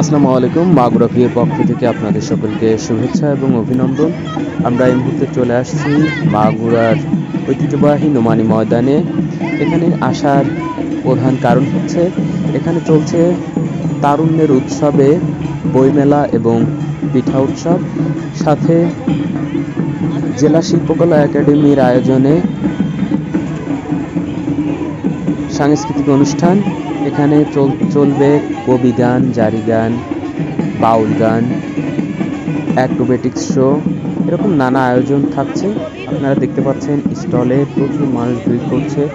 আসসালামু আলাইকুম, মাগুরা ভিয়ের পক্ষ থেকে আপনাদের সকলকে শুভেচ্ছা এবং অভিনন্দন। আমরা এই মুহূর্তে চলে আসছি মাগুরার ঐতিহ্যবাহী নোমানি ময়দানে। এখানে আসার প্রধান কারণ হচ্ছে, এখানে চলছে তারুণ্যের উৎসবে বইমেলা এবং পিঠা উৎসব। সাথে জেলা শিল্পকলা একাডেমির আয়োজনে সাংস্কৃতিক অনুষ্ঠান। এখানে চল- চলবে কবি গান, জারি গান, বাউল গান অ্যাক্রোবেটিক্স শো। এরকম নানা আয়োজন থাকছে। আপনারা দেখতে পাচ্ছেন স্টলে প্রচুর মানুষ ভিড় করছে।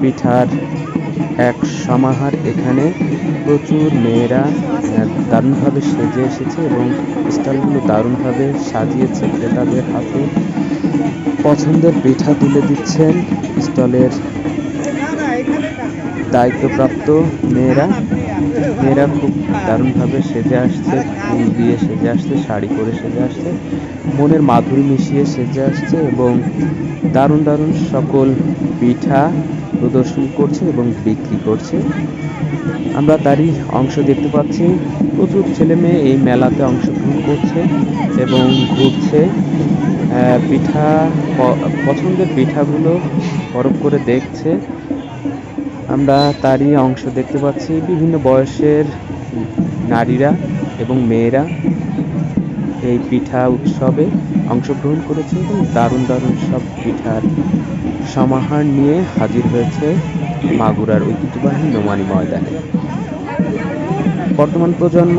পিঠার এক সমাহার এখানে। প্রচুর মেয়েরা দারুণভাবে সেজে এসেছে এবং স্টলগুলো দারুণভাবে সাজিয়েছে। ক্রেতাদের হাতে পছন্দের পিঠা তুলে দিচ্ছেন স্টলের দায়িত্বপ্রাপ্ত মেয়েরা মেয়েরা খুব দারুণভাবে সেজে আসছে, ফুল দিয়ে সেজে আসছে, শাড়ি পরে সেজে আসছে, মনের মাধুরী মিশিয়ে সেজে আসছে এবং দারুণ দারুণ সকল পিঠা প্রদর্শন করছে এবং বিক্রি করছে। আমরা তারই অংশ দেখতে পাচ্ছি, প্রচুর ছেলে মেয়ে এই মেলাতে অংশগ্রহণ করছে এবং ঘুরছে। পিঠা পছন্দের পিঠাগুলো পরখ করে দেখছে। আমরা তারই অংশ দেখতে পাচ্ছি। বিভিন্ন বয়সের নারীরা এবং মেয়েরা এই পিঠা উৎসবে অংশগ্রহণ করেছে এবং দারুণ দারুণ সব পিঠার সমাহার নিয়ে হাজির হয়েছে মাগুরার ঐতিহ্যবাহী নোমানি ময়দানে। বর্তমান প্রজন্ম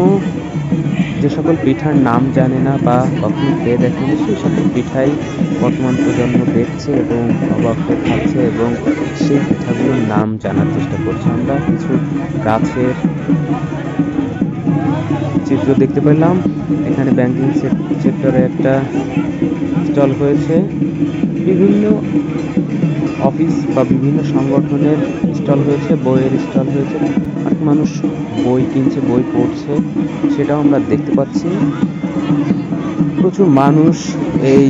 যে সকল পিঠার নাম জানে না বা কখনো খেয়ে দেখেনি, সেই সকল পিঠাই বর্তমান প্রজন্ম দেখছে এবং অবাক হয়ে খাচ্ছে এবং সেই পিঠাগুলোর নাম জানার চেষ্টা করছে। আমরা কিছু গাছের চিত্র দেখতে পেলাম। এখানে ব্যাংকিং সেক্টরে একটা স্টল হয়েছে। বিভিন্ন অফিস বা বিভিন্ন সংগঠনের স্টল হয়েছে, বইয়ের স্টল হয়েছে। অনেক মানুষ বই কিনছে, বই পড়ছে, সেটাও আমরা দেখতে পাচ্ছি। প্রচুর মানুষ এই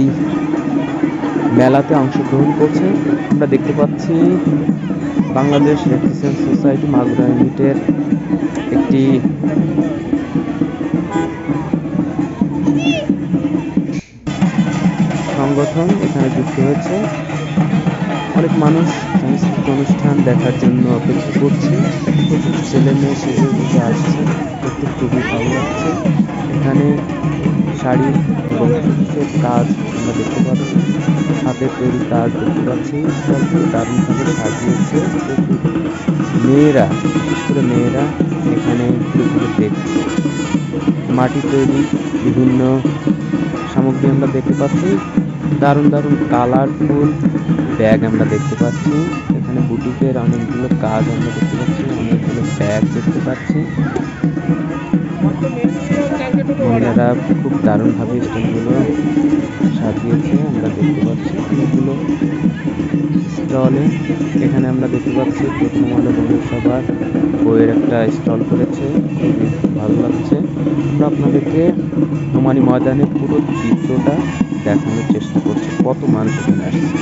মেলাতে অংশগ্রহণ করছে। আমরা দেখতে পাচ্ছি বাংলাদেশ রেফ্রিজারেন্ট সোসাইটি মাগুরা ইউনিটের একটি সংগঠন এখানে যুক্ত হয়েছে। অনেক মানুষ সাংস্কৃতিক অনুষ্ঠান দেখার জন্য অপেক্ষা করছে। প্রচুর ছেলে মেয়ে সেজে গুজে আসছে। দেখতে খুবই ভালো লাগছে। এখানে শাড়ি এবং কাজ আমরা দেখতে পাচ্ছি। হাতের তৈরি কাজ দেখতে পাচ্ছি। দারুণভাবে সাজিয়েছে। মেয়েরা, বিশেষ করে মেয়েরা এখানে দেখছে। মাটি তৈরি, বিভিন্ন সামগ্রী আমরা দেখতে পাচ্ছি। দারুণ দারুণ কালারফুল ব্যাগ আমরা দেখতে পাচ্ছি। এখানে বুটিকের অনেকগুলো কাজ আমরা দেখতে পাচ্ছি, অনেকগুলো ব্যাগ দেখতে পাচ্ছি। মহিলারা খুব দারুণভাবে স্টলগুলো সাজিয়েছে, আমরা দেখতে পাচ্ছি অনেকগুলো স্টলে। এখানে আমরা দেখতে পাচ্ছি প্রথম আলো পৌরসভার বইয়ের একটা স্টল করেছে, খুবই ভালো লাগছে। আমরা আপনাদেরকে তোমারি ময়দানের পুরো চিত্রটা দেখানোর চেষ্টা করছি, কত মানুষ এখানে আসছে।